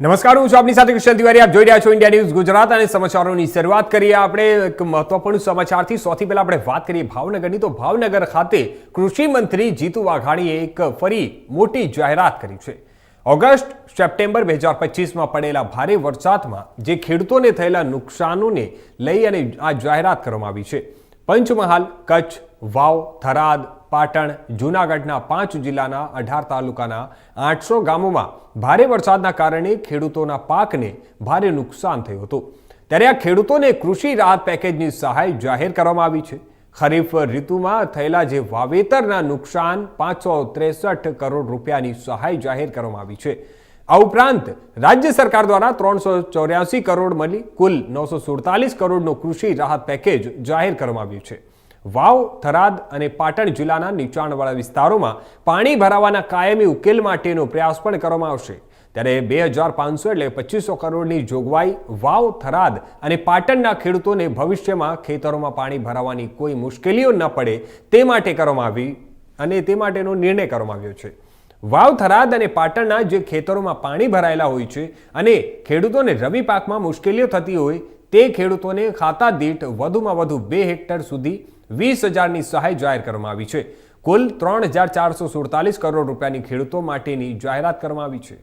નમસ્કાર, હું છું આપની સાથે કૃષ્ણ તિવારી. આપ જોઈ રહ્યા છો ઇન્ડિયા ન્યૂઝ ગુજરાત અને સમાચારોની શરૂઆત કરીએ આપણે. એક મહત્વપૂર્ણ સમાચારથી સૌથી પહેલા આપણે વાત કરીએ ભાવનગરની. તો ભાવનગર ખાતે કૃષિ મંત્રી જીતુ વાઘાણીએ એક ફરી મોટી જાહેરાત કરી છે. ઓગસ્ટ, સપ્ટેમ્બર બે હજાર પચીસમાં પડેલા ભારે વરસાદમાં જે ખેડૂતોને થયેલા નુકસાનોને લઈ અને આ જાહેરાત કરવામાં આવી છે. પંચમહાલ, કચ્છ, વાવ, થરાદ પાટણ, જૂનાગઢના પાંચ જિલ્લાના અઢાર તાલુકાના આઠસો ગામોમાં ભારે વરસાદના કારણે ખેડૂતોના પાકને ભારે નુકસાન થયું હતું. ત્યારે આ ખેડૂતોને કૃષિ રાહત પેકેજની સહાય જાહેર કરવામાં આવી છે. ખરીફ ઋતુમાં થયેલા જે વાવેતરના નુકસાન પાંચસો ત્રેસઠ કરોડ રૂપિયાની સહાય જાહેર કરવામાં આવી છે. આ ઉપરાંત રાજ્ય સરકાર દ્વારા ત્રણસો ચોર્યાસી કરોડ મળી કુલ નવસો સુડતાલીસ કરોડનું કૃષિ રાહત પેકેજ જાહેર કરવામાં આવ્યું છે. વાવ, થરાદ અને પાટણ જિલ્લાના નીચાણવાળા વિસ્તારોમાં પાણી ભરાવાના કાયમી ઉકેલ માટેનો પ્રયાસ પણ કરવામાં આવશે. ત્યારે બે હજાર પાંચસો એટલે પચીસો કરોડની જોગવાઈ વાવ, થરાદ અને પાટણના ખેડૂતોને ભવિષ્યમાં ખેતરોમાં પાણી ભરાવાની કોઈ મુશ્કેલીઓ ન પડે તે માટે કરવામાં આવી અને તે માટેનો નિર્ણય કરવામાં આવ્યો છે. વાવ, થરાદ અને પાટણના જે ખેતરોમાં પાણી ભરાયેલા હોય છે અને ખેડૂતોને રવિ પાકમાં મુશ્કેલીઓ થતી હોય તે ખેડૂતોને ખાતા દીઠ વધુમાં વધુ બે હેક્ટર સુધી વીસ હજારની સહાય જાહેર કરવામાં આવી છે. કુલ ત્રણ હજાર ચારસો સુડતાલીસ કરોડ રૂપિયાની ખેડૂતો માટેની જાહેરાત કરવામાં આવી છે.